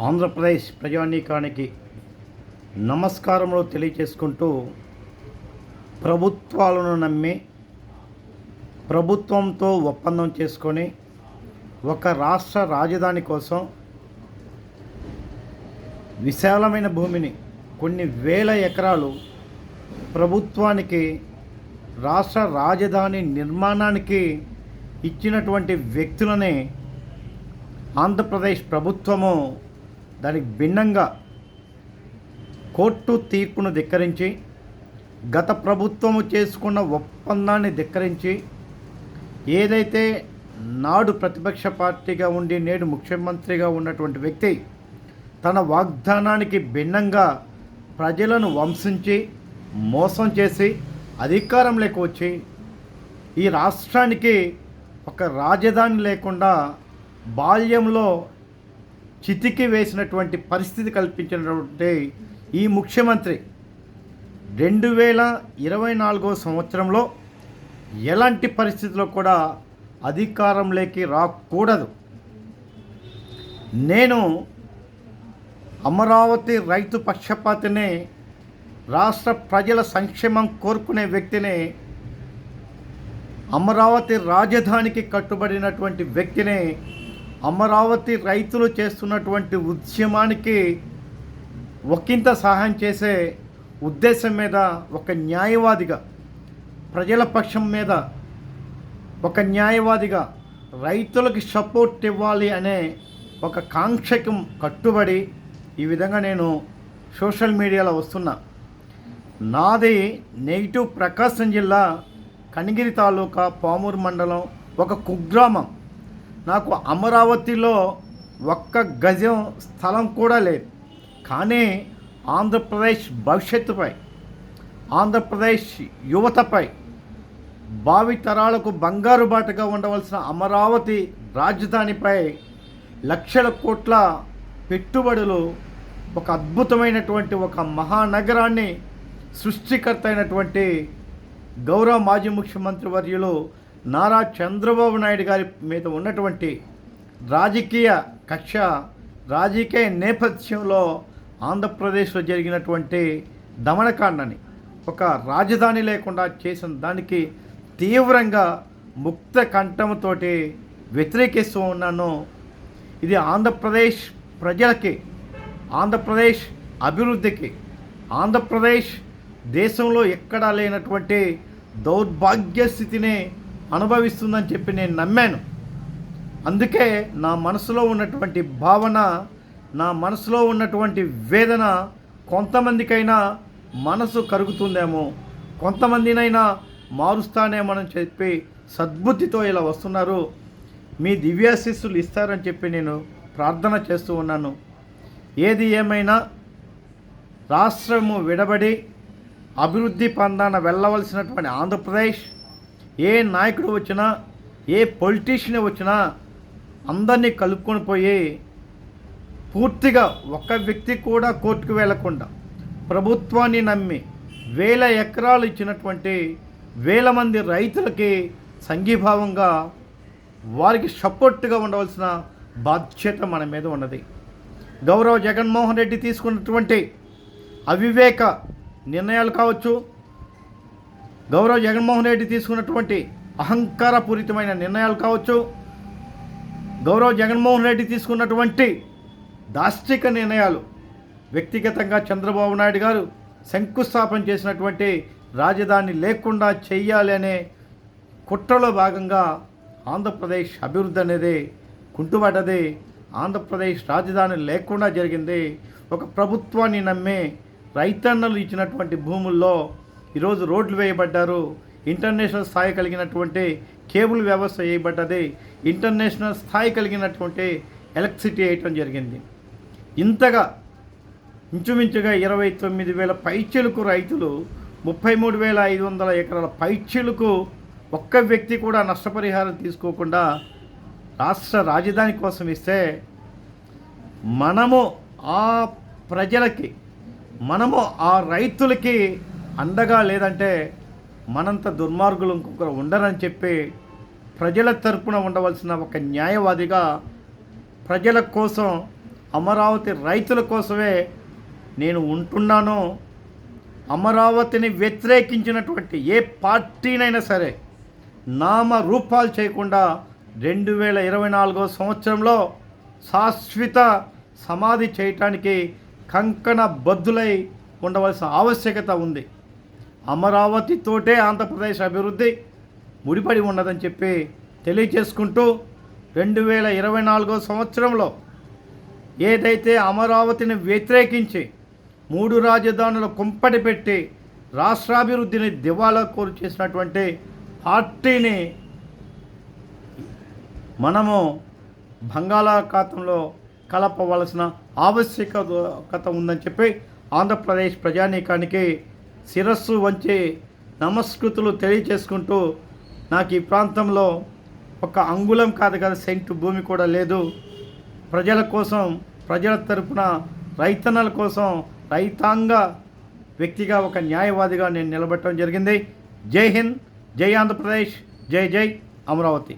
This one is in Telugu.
ఆంధ్రప్రదేశ్ ప్రజానీకానికి నమస్కారములు తెలియచేసుకుంటూ ప్రభుత్వాలను నమ్మి ప్రభుత్వంతో ఒప్పందం చేసుకొని ఒక రాష్ట్ర రాజధాని కోసం విశాలమైన భూమిని కొన్ని వేల ఎకరాలు ప్రభుత్వానికి రాష్ట్ర రాజధాని నిర్మాణానికి ఇచ్చినటువంటి వ్యక్తులనే ఆంధ్రప్రదేశ్ ప్రభుత్వము దానికి భిన్నంగా కోర్టు తీర్పును ధిక్కరించి గత ప్రభుత్వము చేసుకున్న ఒప్పందాన్ని ధిక్కరించి ఏదైతే నాడు ప్రతిపక్ష పార్టీగా ఉండి నేడు ముఖ్యమంత్రిగా ఉన్నటువంటి వ్యక్తి తన వాగ్దానానికి భిన్నంగా ప్రజలను వంశించి మోసం చేసి అధికారంలోకి వచ్చి ఈ రాష్ట్రానికి ఒక రాజధాని లేకుండా బాల్యంలో చితికి వేసినటువంటి పరిస్థితి కల్పించినటువంటి ఈ ముఖ్యమంత్రి రెండు వేల ఇరవై నాలుగో సంవత్సరంలో ఎలాంటి పరిస్థితుల్లో కూడా అధికారంలోకి రాకూడదు. నేను అమరావతి రైతు పక్షపాతినే రాష్ట్ర ప్రజల సంక్షేమం కోరుకునే వ్యక్తిని అమరావతి రాజధానికి కట్టుబడినటువంటి వ్యక్తిని అమరావతి రైతులు చేస్తున్నటువంటి ఉద్యమానికి ఒకంత సహాయం చేసే ఉద్దేశం మీద ఒక న్యాయవాదిగా ప్రజల పక్షం మీద ఒక న్యాయవాదిగా రైతులకు సపోర్ట్ ఇవ్వాలి అనే ఒక కాంక్షకు కట్టుబడి ఈ విధంగా నేను సోషల్ మీడియాలో వస్తున్నా. నాది నెగిటివ్ ప్రకాశం జిల్లా కనిగిరి తాలూకా పామూరు మండలం ఒక కుగ్రామం. నాకు అమరావతిలో ఒక్క గజం స్థలం కూడా లేదు. కానీ ఆంధ్రప్రదేశ్ భవిష్యత్తుపై ఆంధ్రప్రదేశ్ యువతపై భావి తరాలకు బంగారు బాటగా ఉండవలసిన అమరావతి రాజధానిపై లక్షల కోట్ల పెట్టుబడులు ఒక అద్భుతమైనటువంటి ఒక మహానగరాన్ని సృష్టికర్త అయినటువంటి గౌరవ మాజీ ముఖ్యమంత్రి వర్యులు నారా చంద్రబాబు నాయుడు గారి మీద ఉన్నటువంటి రాజకీయ కక్ష రాజకీయ నేపథ్యంలో ఆంధ్రప్రదేశ్లో జరిగినటువంటి దమనకాండని ఒక రాజధాని లేకుండా చేసిన దానికి తీవ్రంగా ముక్త కంఠంతోటి వ్యతిరేకిస్తూ ఉన్నాను. ఇది ఆంధ్రప్రదేశ్ ప్రజలకి ఆంధ్రప్రదేశ్ అభివృద్ధికి ఆంధ్రప్రదేశ్ దేశంలో ఎక్కడా లేనటువంటి దౌర్భాగ్య స్థితిని అనుభవిస్తుందని చెప్పి నేను నమ్మాను. అందుకే నా మనసులో ఉన్నటువంటి భావన నా మనసులో ఉన్నటువంటి వేదన కొంతమందికైనా మనసు కరుగుతుందేమో కొంతమందినైనా మారుస్తానేమోనని చెప్పి సద్బుద్ధితో ఇలా వస్తున్నారు. మీ దివ్యాశిస్సులు ఇస్తారని చెప్పి నేను ప్రార్థన చేస్తూ ఉన్నాను. ఏది ఏమైనా రాష్ట్రము విడబడి అభివృద్ధి పందాన వెళ్ళవలసినటువంటి ఆంధ్రప్రదేశ్ ఏ నాయకుడు వచ్చినా ఏ పొలిటీషియన్ వచ్చినా అందరినీ కలుపుకొని పోయి పూర్తిగా ఒక్క వ్యక్తి కూడా కోర్టుకు వెళ్ళకుండా ప్రభుత్వాన్ని నమ్మి వేల ఎకరాలు ఇచ్చినటువంటి వేల మంది రైతులకి సంఘీభావంగా వారికి సపోర్ట్గా ఉండవలసిన బాధ్యత మన మీద ఉన్నది. గౌరవ జగన్మోహన్ రెడ్డి తీసుకున్నటువంటి అవివేక నిర్ణయాలు కావచ్చు గౌరవ జగన్మోహన్ రెడ్డి తీసుకున్నటువంటి అహంకారపూరితమైన నిర్ణయాలు కావచ్చు గౌరవ జగన్మోహన్ రెడ్డి తీసుకున్నటువంటి దాష్టిక నిర్ణయాలు వ్యక్తిగతంగా చంద్రబాబు నాయుడు గారు శంకుస్థాపన చేసినటువంటి రాజధాని లేకుండా చెయ్యాలి అనే కుట్రలో భాగంగా ఆంధ్రప్రదేశ్ అభివృద్ధి అనేది కుంటుబడ్డది ఆంధ్రప్రదేశ్ రాజధాని లేకుండా జరిగింది. ఒక ప్రభుత్వాన్ని నమ్మే రైతన్నలు ఇచ్చినటువంటి భూముల్లో ఈరోజు రోడ్లు వేయబడ్డారు. ఇంటర్నేషనల్ స్థాయి కలిగినటువంటి కేబుల్ వ్యవస్థ వేయబడ్డది. ఇంటర్నేషనల్ స్థాయి కలిగినటువంటి ఎలక్ట్రిసిటీ వేయటం జరిగింది. ఇంతగా ఇంచుమించుగా ఇరవై తొమ్మిది వేల పైచెలకు రైతులు ముప్పై మూడు వేల ఐదు వందల ఎకరాల పైచీలకు ఒక్క వ్యక్తి కూడా నష్టపరిహారం తీసుకోకుండా రాష్ట్ర రాజధాని కోసం ఇస్తే మనము ఆ ప్రజలకి మనము ఆ రైతులకి అండగా లేదంటే మనంత దుర్మార్గులు ఇంకొకరు ఉండరని చెప్పి ప్రజల తరపున ఉండవలసిన ఒక న్యాయవాదిగా ప్రజల కోసం అమరావతి రైతుల కోసమే నేను ఉంటున్నాను అమరావతిని వ్యతిరేకించినటువంటి ఏ పార్టీనైనా సరే నామ రూపాలు చేయకుండా రెండు వేల ఇరవై నాలుగో సంవత్సరంలో శాశ్వత సమాధి చేయటానికి కంకణ బద్దులై ఉండవలసిన ఆవశ్యకత ఉంది. అమరావతితోటే ఆంధ్రప్రదేశ్ అభివృద్ధి ముడిపడి ఉన్నదని చెప్పి తెలియచేసుకుంటూ రెండు వేల ఇరవై నాలుగో సంవత్సరంలో ఏదైతే అమరావతిని వ్యతిరేకించి మూడు రాజధానుల కుంపటి పెట్టి రాష్ట్రాభివృద్ధిని దివాలా కోరు చేసినటువంటి పార్టీని మనము బంగాళాఖాతంలో కలపవలసిన ఆవశ్యకత ఉందని చెప్పి ఆంధ్రప్రదేశ్ ప్రజానీకానికి శిరస్సు వంచి నమస్కృతులు తెలియచేసుకుంటూ నాకు ఈ ప్రాంతంలో ఒక అంగుళం కాదు కదా సెంటు భూమి కూడా లేదు. ప్రజల కోసం ప్రజల తరపున రైతన్నల కోసం రైతాంగ వ్యక్తిగా ఒక న్యాయవాదిగా నేను నిలబెట్టడం జరిగింది. జై హింద్ జై ఆంధ్రప్రదేశ్ జై జై అమరావతి.